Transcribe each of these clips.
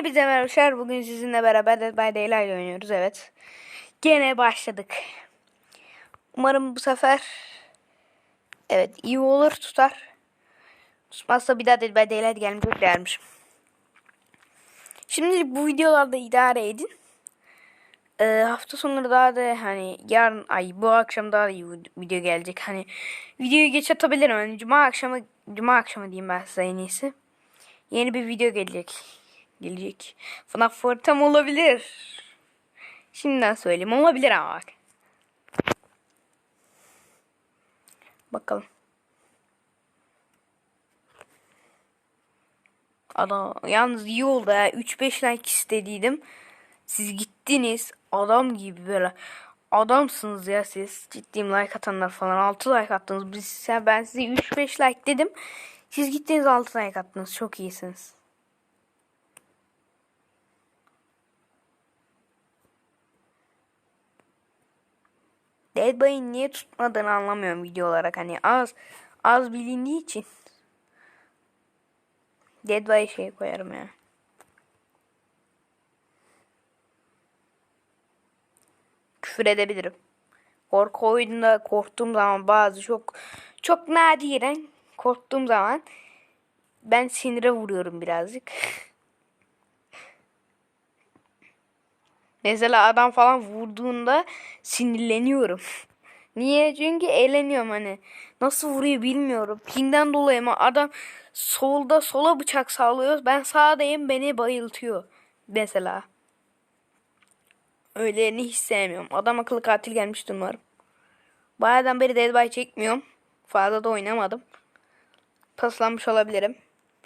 Hepinize merhabalar. Bugün sizinle beraber Dead by Daylight oynuyoruz. Evet. Gene başladık. Umarım bu sefer evet iyi olur tutar. Tutmazsa bir daha Dead by Daylight gelmeyecek dermişim. Şimdi bu videolarda idare edin. Ee, hafta sonları daha da hani yarın ay bu akşam daha da iyi video gelecek. Hani videoyu geç atabilirim. Hani cuma akşamı cuma akşamı diyeyim ben size en iyisi. Yeni bir video gelecek. Gelecek. FNAF tam olabilir. Şimdiden söyleyeyim. Olabilir ama bak. Bakalım. Adam yalnız iyi oldu ya. 3-5 like istediydim. Siz gittiniz. Adam gibi böyle. Adamsınız ya siz. Ciddiyim like atanlar falan. 6 like attınız. Biz, ben size 3-5 like dedim. Siz gittiniz 6 like attınız. Çok iyisiniz. Dead Boy'in niye tutmadığını anlamıyorum video olarak. Hani az az bilindiği için. Dead Boy'e şey koyarım ya. Küfür edebilirim. Korku oyununda korktuğum zaman bazı çok çok nadiren korktuğum zaman ben sinire vuruyorum birazcık. Mesela adam falan vurduğunda sinirleniyorum. Niye? Çünkü eğleniyorum hani. Nasıl vuruyor bilmiyorum. Pingden dolayı ama adam solda sola bıçak sallıyor. Ben sağdayım beni bayıltıyor. Mesela. Öylelerini hiç sevmiyorum. Adam akıllı katil gelmişti umarım. Bayağıdan beri Dead by çekmiyorum. Fazla da oynamadım. Paslanmış olabilirim.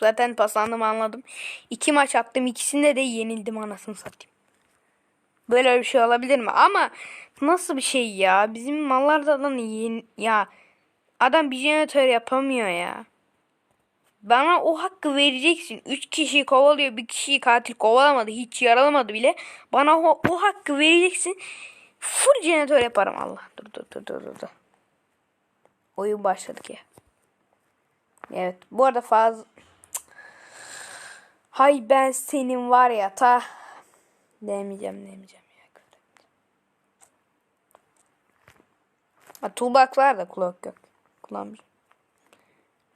Zaten paslandığımı anladım. İki maç attım. ikisinde de yenildim anasını satayım. Böyle bir şey olabilir mi? Ama nasıl bir şey ya? Bizim mallarda adam yeni, ya adam bir jeneratör yapamıyor ya. Bana o hakkı vereceksin. Üç kişiyi kovalıyor. Bir kişiyi katil kovalamadı. Hiç yaralamadı bile. Bana o, o hakkı vereceksin. Full jeneratör yaparım Allah. Dur dur dur dur dur. Oyun başladık ya. Evet. Bu arada fazla... Hay ben senin var ya ta Demeyeceğim demeyeceğim Ha, toolbox var da kulak yok. Kullanmışım.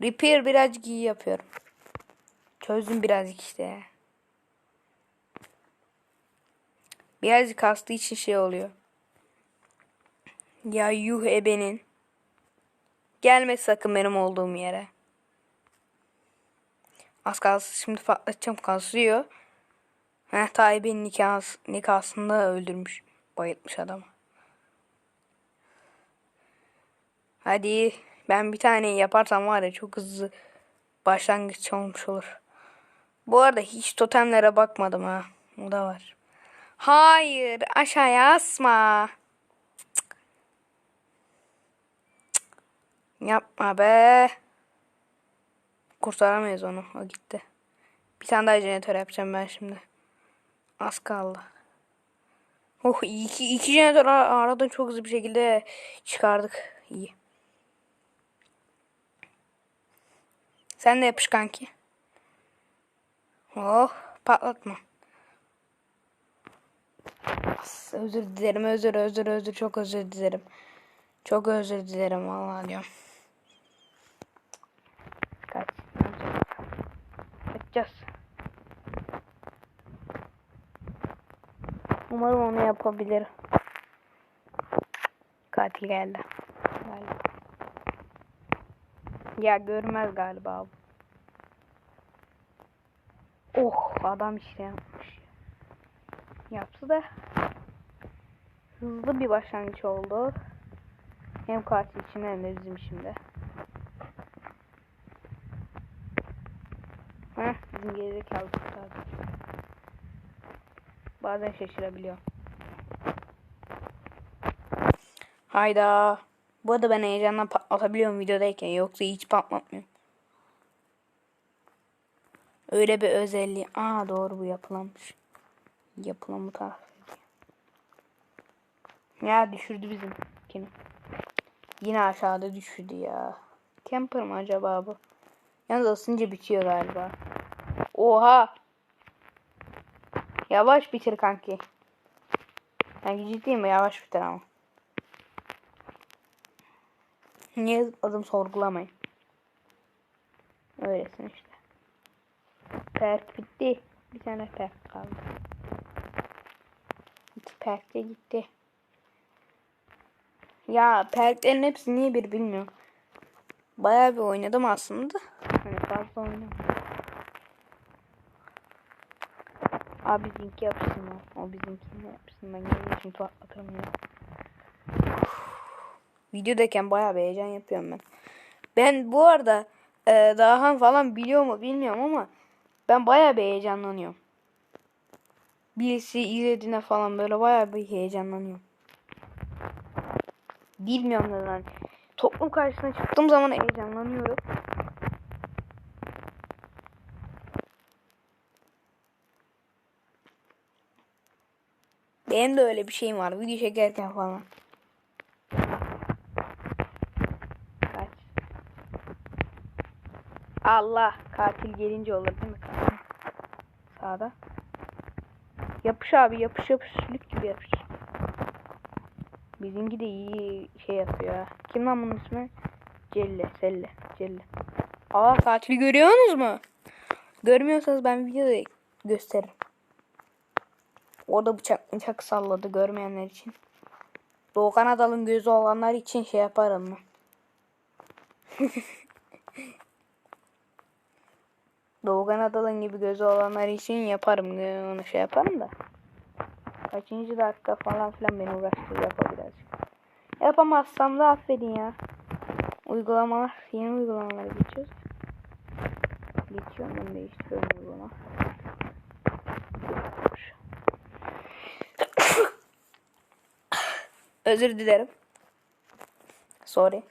Repair birazcık iyi yapıyorum. Çözdüm birazcık işte. Birazcık kastığı için şey oluyor. Ya yuh ebenin. Gelme sakın benim olduğum yere. Az kalsın şimdi patlatacağım kasıyor. Heh Tayyip'in nikah, nikahsında öldürmüş. Bayıltmış adamı. Hadi ben bir tane yaparsam var ya çok hızlı başlangıç olmuş olur. Bu arada hiç totemlere bakmadım ha. O da var. Hayır aşağıya asma. Yapma be. Kurtaramayız onu. O gitti. Bir tane daha jeneratör yapacağım ben şimdi. Az kaldı. Oh iki, iki jeneratör aradan çok hızlı bir şekilde çıkardık. İyi. Sen de yapış kanki. Oh patlatma. Özür dilerim özür özür özür çok özür dilerim. Çok özür dilerim vallahi diyorum. Kaç. Kaçacağız. Umarım onu yapabilir. Katil geldi. Ya görmez galiba. Oh adam işte yapmış. Yaptı da hızlı bir başlangıç oldu. Hem katil için hem de bizim şimdi. Heh bizim gerizekalı kurtardı. Bazen şaşırabiliyor. Hayda. Bu arada ben heyecandan patlatabiliyorum videodayken. Yoksa hiç patlatmıyorum. Öyle bir özelliği. Aa doğru bu yapılanmış. Yapılan bu taraf. Ya düşürdü bizim. Kim? Yine aşağıda düşürdü ya. Camper mı acaba bu? Yalnız ısınca bitiyor galiba. Oha. Yavaş bitir kanki. Ben ciddiyim yavaş bitir ama. Niye adım sorgulamayın. Öylesin işte. Perk bitti. Bir tane perk kaldı. İki perk de gitti. Ya perklerin hepsi niye bir bilmiyorum. Bayağı bir oynadım aslında. Hani fazla oynamadım. Abi bizimki yapsın ya. O bizimkini yapsın. Ben geldiğim için patlatırım ya. Videodayken bayağı bir heyecan yapıyorum ben. Ben bu arada e, Dahan falan biliyor mu bilmiyorum ama ben bayağı bir heyecanlanıyorum. Birisi izlediğine falan böyle bayağı bir heyecanlanıyorum. Bilmiyorum neden. Toplum karşısına çıktığım zaman heyecanlanıyorum. Benim de öyle bir şeyim var. Video çekerken falan. Kaç. Allah katil gelince olur değil mi katil? Sağda. Yapış abi yapış yapış sülük gibi yapış. Bizimki de iyi şey yapıyor ha. Kim lan bunun ismi? Celle, Selle, Celle. Aa katili görüyorsunuz mu? Görmüyorsanız ben videoda gösteririm. Orada bıçak bıçak salladı görmeyenler için. Doğukan Adal'ın gözü olanlar için şey yaparım mı? Doğukan Adal'ın gibi gözü olanlar için yaparım. Onu şey yaparım da. Kaçıncı dakika falan filan beni uğraştıracak o birazcık. Yapamazsam da affedin ya. Uygulamalar, yeni uygulamalara geçiyoruz. Geçiyorum ben değiştiriyorum uygulama. Özür dilerim. Sorry.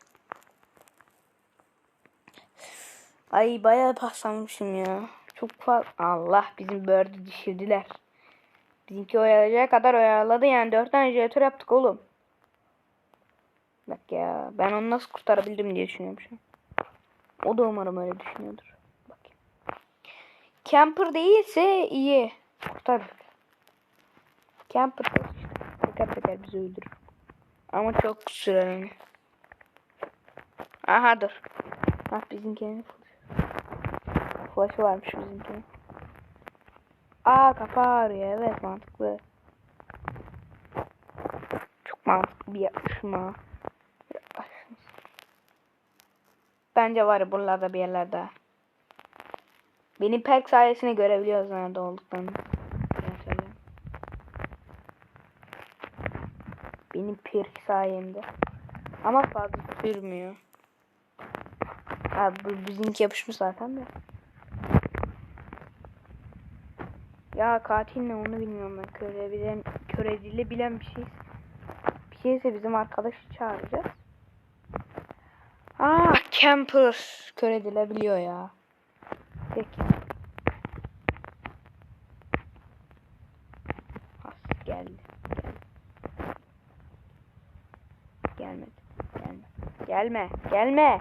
Ay bayağı paslanmışım ya. Çok fazla. Allah bizim bird'ü düşürdüler. Bizimki oyalayacak kadar oyaladı yani. Dört tane jeneratör yaptık oğlum. Bak ya ben onu nasıl kurtarabildim diye düşünüyorum şu an. O da umarım öyle düşünüyordur. Bakayım. Camper değilse iyi. Kurtar. Camper. Teker teker bizi öldürür. Ama çok sürer. Aha dur. Bak bizimkinin flash'ı varmış bizimkinin. Aa kafa ağrıyor. Evet mantıklı. Çok mantıklı bir yapmışım ha. Bence var buralarda bir yerlerde. Benim perk sayesinde görebiliyoruz nerede olduklarını. Benim perk sayemde. Ama fazla sürmüyor. Abi bizimki yapışmış zaten de. Ya katil ne onu bilmiyorum ben. Köre bilen, köre dili bilen bir şey. Bir şeyse bizim arkadaşı çağıracağız. Aa camper kör edilebiliyor ya. Peki. Has geldi. Geldi. Gelmedi. Gelme. Gelme. Gelme.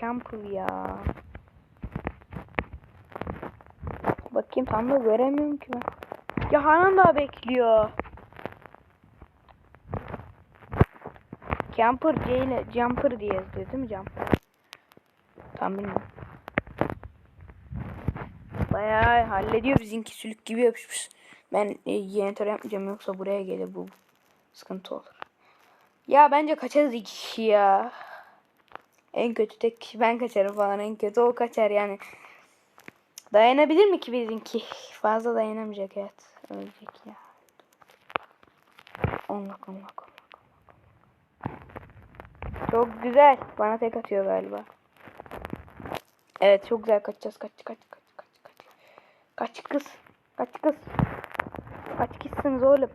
Camper ya. Bakayım tam da göremiyorum ki ben. Ya Hanan da bekliyor. Jumper C ile Jumper diye yazıyor değil mi Jumper? Tam bilmiyorum. Bayağı hallediyor bizimki sülük gibi yapışmış. Ben e, jeneratör yapmayacağım yoksa buraya gelir bu sıkıntı olur. Ya bence kaçarız iki kişi ya. En kötü tek kişi ben kaçarım falan en kötü o kaçar yani. Dayanabilir mi ki bizimki? Fazla dayanamayacak evet. Ölecek ya. Onluk onluk. Çok güzel. Bana tek atıyor galiba. Evet çok güzel kaçacağız. Kaç kaç kaç kaç kaç. Kaç kız. Kaç kız. Kaç kızsınız oğlum.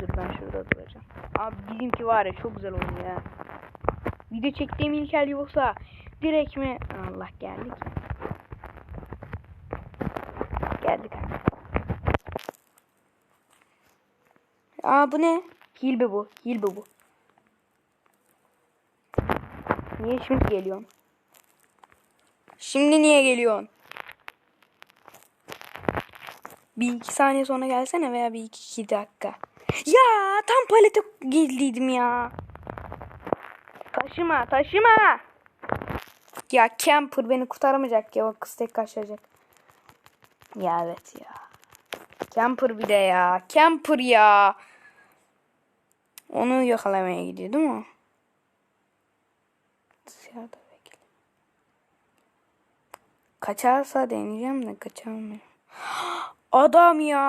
Dur ben şurada duracağım. Abi bizimki var ya çok güzel oynuyor ya. Video çektiğim ilk el yoksa direkt mi? Allah geldik. Geldik abi. Aa bu ne? Hilbe bu. Hilbe bu. Niye şimdi geliyorum? Şimdi niye geliyorsun? Bir iki saniye sonra gelsene veya bir iki, iki dakika. Ya tam palete geldiydim ya. Taşıma taşıma. Ya camper beni kurtaramayacak ya o kız tek kaçacak. Ya evet ya. Camper bir de ya. Camper ya. Onu yakalamaya gidiyor değil mi? Dışarıda bekle. Kaçarsa deneyeceğim de kaçamıyor. Adam ya.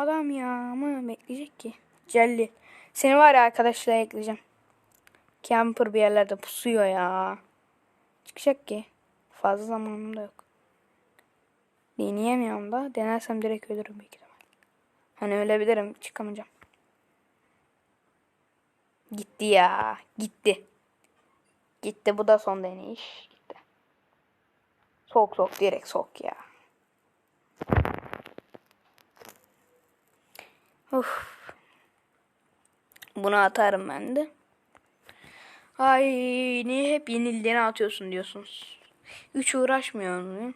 Adam ya. Ama bekleyecek ki. Celli. Seni var ya arkadaşlar ekleyeceğim. Camper bir yerlerde pusuyor ya. Çıkacak ki. Fazla zamanım da yok. Deneyemiyorum da. Denersem direkt ölürüm büyük ihtimal. Hani ölebilirim. Çıkamayacağım. Gitti ya. Gitti. Gitti. Bu da son deneyiş. Gitti. Sok sok. Direkt sok ya. Uf. Bunu atarım ben de. Ay niye hep yenildiğini atıyorsun diyorsunuz. Hiç uğraşmıyor muyum?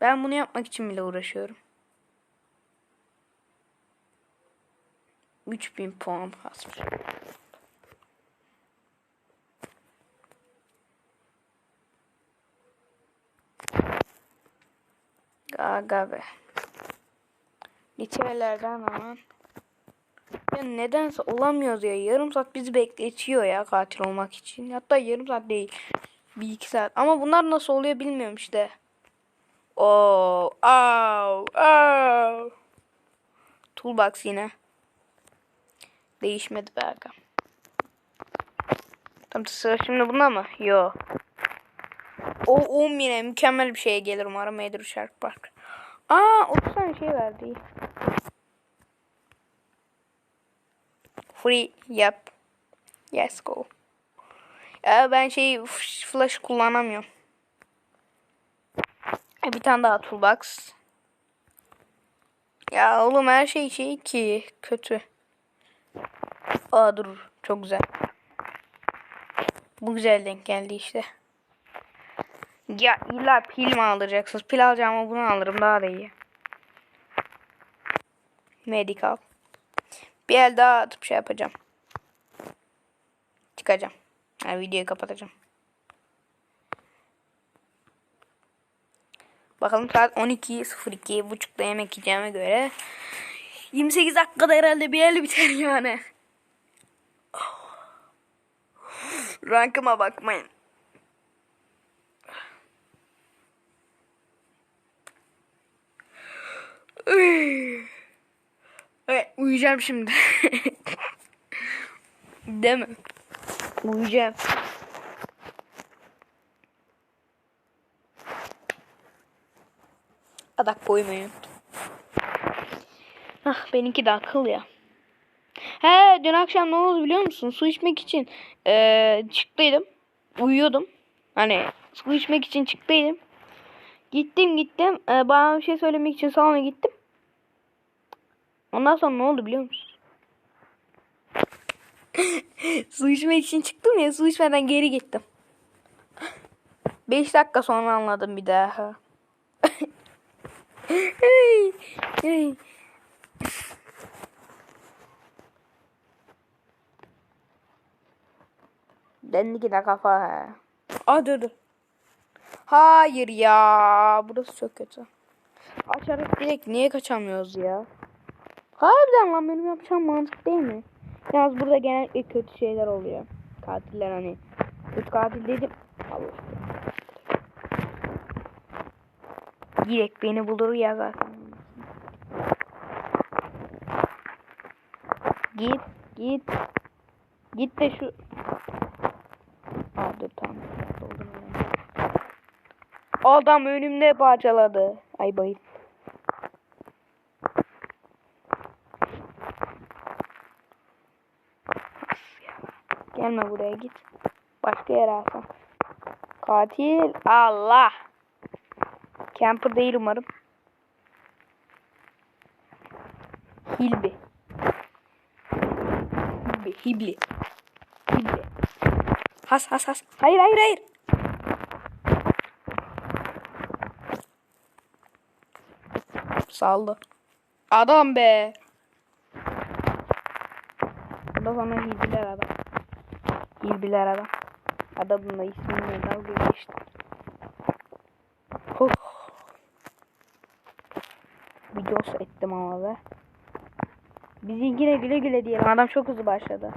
Ben bunu yapmak için bile uğraşıyorum. 3000 puan kasmış. Gaga be. Literelerden aman. Ya nedense olamıyoruz ya. Yarım saat bizi bekletiyor ya katil olmak için. Hatta yarım saat değil. Bir iki saat. Ama bunlar nasıl oluyor bilmiyorum işte. Oo, au, au. Toolbox yine. Değişmedi be aga. Tam sıra şimdi bunda mı? Yo. O 10 yine mükemmel bir şeye gelir umarım Edru Shark Park. Aa 30 tane şey verdi. Free yap. Yes go. Ya ben şey flash kullanamıyorum. E, bir tane daha toolbox. Ya oğlum her şey şey ki kötü. Aa dur çok güzel. Bu güzel denk geldi işte. Ya illa pil mi alacaksınız? Pil alacağım ama bunu alırım daha da iyi. Medical. Bir el daha atıp şey yapacağım. Çıkacağım. Yani videoyu kapatacağım. Bakalım saat 12.02 buçukta yemek yiyeceğime göre 28 dakikada herhalde bir el biter yani. Rankıma bakmayın. Evet uyuyacağım şimdi. Değil mi? Uyuyacağım. Adak koymayı unuttum. Ah benimki de akıl ya. He dün akşam ne oldu biliyor musun? Su içmek için ee, çıktıydım. Uyuyordum. Hani su içmek için çıktıydım. Gittim gittim. E, bana bir şey söylemek için salona gittim. Ondan sonra ne oldu biliyor musun? su içmek için çıktım ya su içmeden geri gittim. 5 dakika sonra anladım bir daha. Bendeki de kafa. Aa dur dur. Hayır ya. Burası çok kötü. Açarak direkt niye kaçamıyoruz ya? Harbiden lan benim yapacağım mantık değil mi? Yalnız burada genellikle kötü şeyler oluyor. Katiller hani. Kötü katil dedim. Allah. Direkt beni bulur ya zaten. Git git. Git de şu. Aa dur tamam. Doldum Adam önümde parçaladı. Ay bayım. Gelme buraya git. Başka yere alsam. Katil. Allah. Camper değil umarım. Hilbi. Hilbi. Hibli. Hibli. Has has has. Hayır hayır hayır. Saldı. Adam be. Bu da sana hilbiler adam. Hilbiler adam. Adamın da ismini dalga geçti. Huh. Videosu ettim ama be. Biz yine güle güle diyelim. Adam çok hızlı başladı.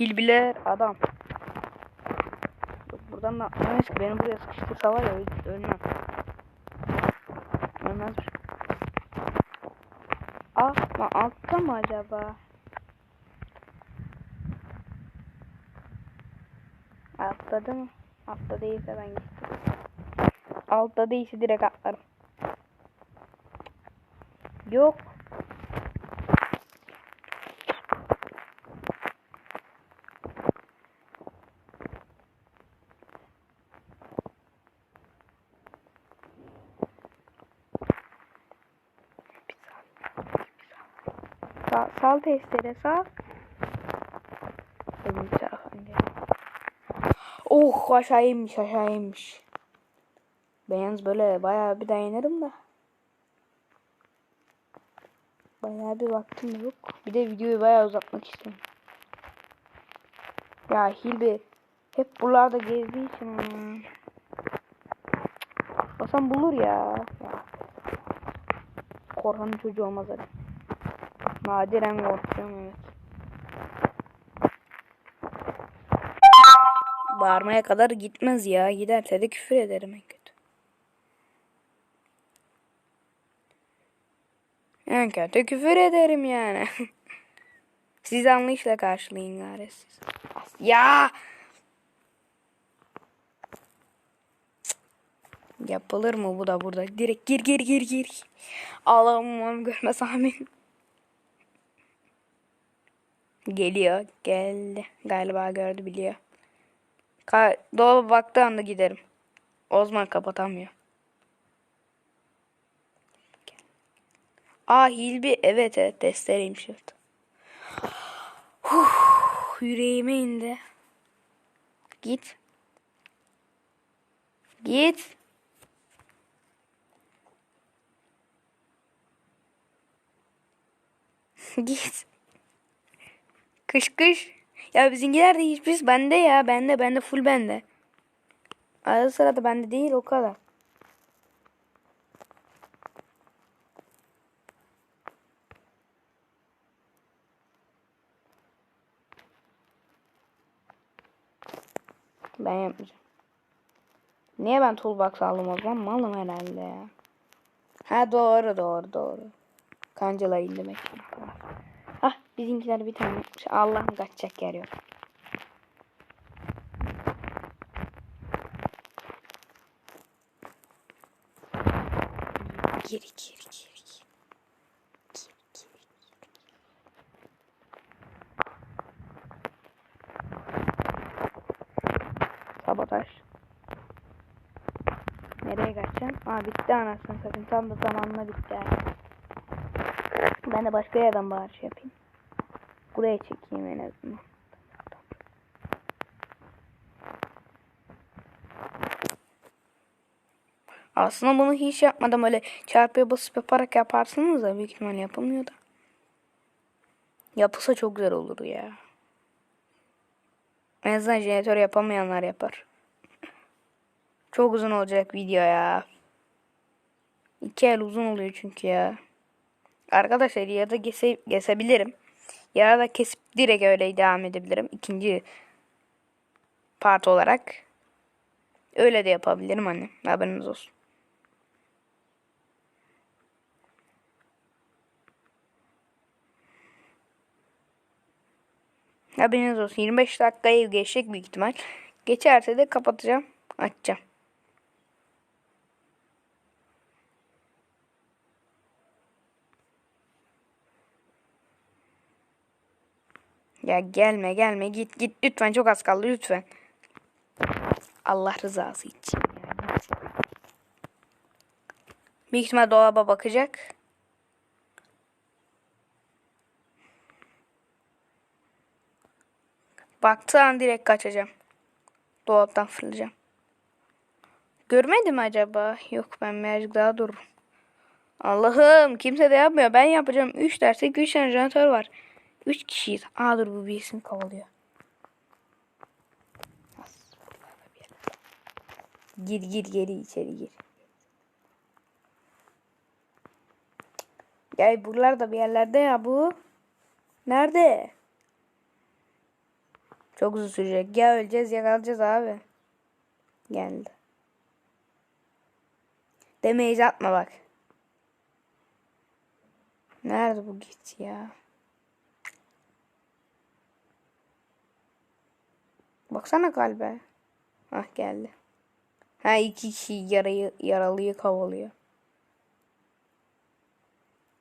Hilbiler adam. Buradan da ki. Beni buraya sıkıştırsa var ya öl- ölmem. Ölmez. Ah lan altta mı acaba? Altta değil mi? Altta değilse ben gittim. Altta değilse direkt atlarım. Yok. Sal, testere sal. Benim tarafım. Oh aşağı inmiş aşağı inmiş. Ben yalnız böyle bayağı bir dayanırım da. Bayağı bir vaktim yok. Bir de videoyu bayağı uzatmak istiyorum. Ya Hilbi hep buralarda gezdiği için. Basan bulur ya. ya. Korhan'ın çocuğu olmaz hadi. Nadiren korkuyorum evet. Bağırmaya kadar gitmez ya. Giderse de küfür ederim en kötü. En kötü küfür ederim yani. Siz anlayışla karşılayın gari siz. Ya! Yapılır mı bu da burada? Direkt gir gir gir gir. Allah'ım görmez amin. Geliyor. Geldi. Galiba gördü biliyor. Ka dolaba baktığı anda giderim. Osman kapatamıyor. Aa Hilbi. Evet evet testereymiş. Evet. Huh, yüreğime indi. Git. Git. Git. Kış kış. Ya bizimkiler de hiçbir bende ya. Bende bende full bende. Arada sırada bende değil o kadar. Ben yapmayacağım. Niye ben toolbox aldım o zaman? Malım herhalde ya. Ha doğru doğru doğru. Kancalar indirmek. Ah bizimkiler bir tane. Allah'ım kaçacak yer yok. Gir gir gir. Sabotaj. Nereye kaçacağım? Aa bitti anasını satayım. Tam da zamanla bitti. yani. Ben de başka yerden bağırış yapayım. Buraya çekeyim en azından. Aslında bunu hiç yapmadım öyle çarpıya basıp yaparak yaparsınız da büyük ihtimalle yapılmıyor da. Yapılsa çok güzel olur ya. En azından jeneratör yapamayanlar yapar. Çok uzun olacak video ya. İki el uzun oluyor çünkü ya. Arkadaşlar ya da kese, kesebilirim. Ya da kesip direkt öyle devam edebilirim. İkinci part olarak. Öyle de yapabilirim anne. Haberiniz olsun. Haberiniz olsun. 25 dakikayı geçecek büyük ihtimal. Geçerse de kapatacağım. Açacağım. Ya gelme gelme git git lütfen çok az kaldı lütfen. Allah rızası için. Büyük ihtimal dolaba bakacak. Baktığı an direkt kaçacağım. Dolaptan fırlayacağım. Görmedi mi acaba? Yok ben birazcık daha dururum. Allah'ım kimse de yapmıyor. Ben yapacağım. 3 dersek 3 tane jeneratör var. 3 kişiyiz. Aa dur bu birisini kovalıyor. Gir gir geri içeri gir. Ya buralarda bir yerlerde ya bu. Nerede? Çok uzun sürecek. Ya öleceğiz ya kalacağız abi. Geldi. Demeyiz atma bak. Nerede bu git ya? Baksana kalbe. Ah geldi. Ha iki kişi yarayı, yaralıyı kovalıyor.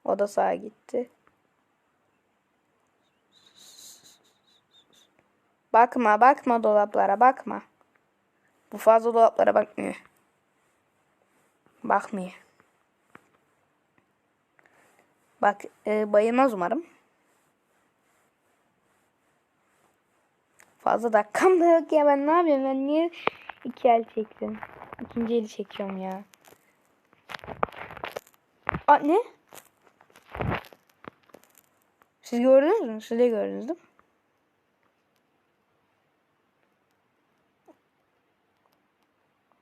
O da sağa gitti. Bakma bakma dolaplara bakma. Bu fazla dolaplara bakmıyor. Bakmıyor. Bak e, bayılmaz umarım. Fazla dakikam da yok ya ben ne yapıyorum ben niye iki el çektim. İkinci eli çekiyorum ya. Aa ne? Siz gördünüz mü? Siz de gördünüz değil mi?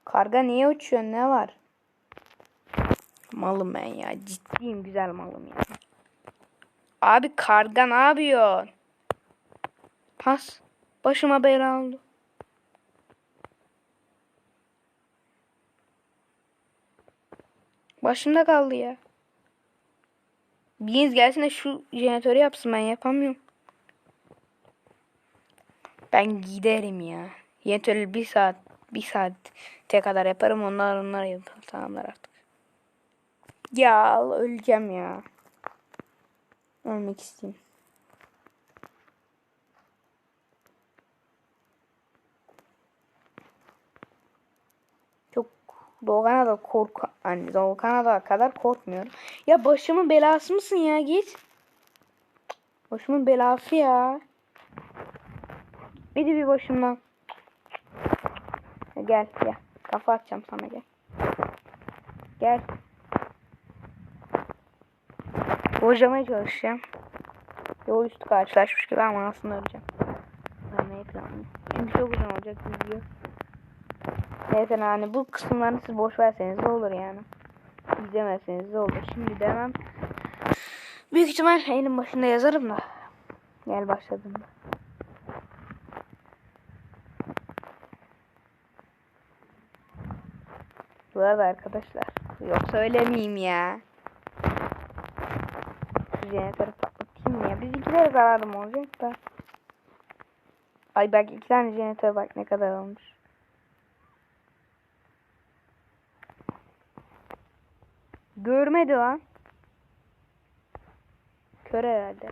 Karga niye uçuyor? Ne var? Malım ben ya. Ciddiyim güzel malım ya. Abi karga ne yapıyor? Pas. Başıma bela oldu. Başımda kaldı ya. Biriniz gelsin de şu jeneratörü yapsın ben yapamıyorum. Ben giderim ya. Jeneratörü bir saat bir saate kadar yaparım onlar onlar yapar tamamlar artık. Ya öleceğim ya. Ölmek isteyeyim. Çok Doğukan'a da korku hani Doğukan'a da kadar korkmuyorum. Ya başımın belası mısın ya git. Başımın belası ya. Bir de bir başımdan. Gel gel. Kafa atacağım sana gel. Gel. Hocamaya çalışacağım. Yol üstü karşılaşmış gibi ama aslında öleceğim. Ölmeyi planlıyorum. Çünkü çok uzun olacak video. Neyse hani bu kısımlarını siz boş verseniz de olur yani. İzlemezseniz de olur. Şimdi demem. Büyük ihtimal elin başında yazarım da. Gel başladım da. Bu arada arkadaşlar. Yok söylemeyeyim ya. Jeneratörü patlatayım ya? Bizimkilere zararım olacak da. Ay bak iki tane jeneratör bak ne kadar olmuş. Görmedi lan. Kör herhalde.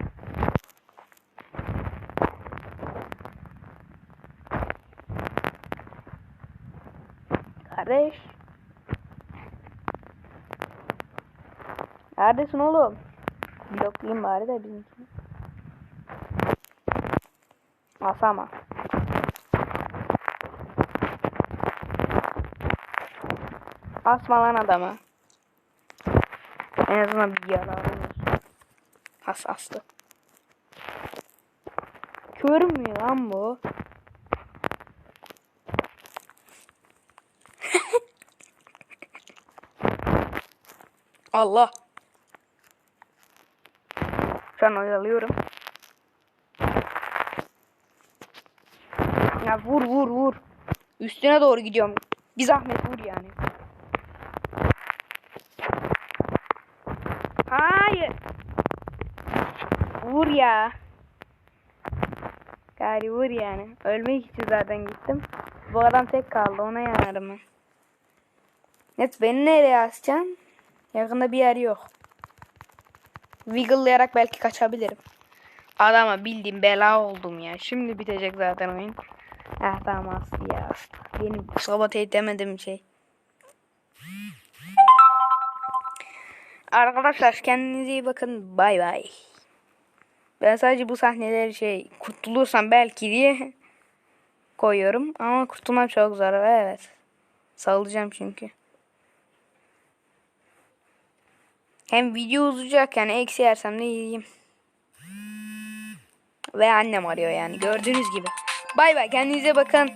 Kardeş. Neredesin oğlum? Bloklayayım bari de bizimkini. Asama. Asma lan adamı. En azından bir yararı olsun. As astı. Kör mü lan bu? Allah. Şu an oyalıyorum. Ya vur vur vur. Üstüne doğru gidiyorum. Bir zahmet vur yani. Hayır. Vur ya. Gari vur yani. Ölmek için zaten gittim. Bu adam tek kaldı. Ona yanarım ben. Evet beni nereye asacaksın? Yakında bir yer yok. Wiggle'layarak belki kaçabilirim. Adama bildiğim bela oldum ya. Şimdi bitecek zaten oyun. Ah tamam Aslı ya. Benim sabote edemedim şey. Arkadaşlar kendinize iyi bakın. Bay bay. Ben sadece bu sahneleri şey kurtulursam belki diye koyuyorum. Ama kurtulmam çok zor. Evet. Sallayacağım çünkü. Hem video uzayacak yani eksi yersem de yiyeyim. Ve annem arıyor yani gördüğünüz gibi. Bay bay kendinize bakın.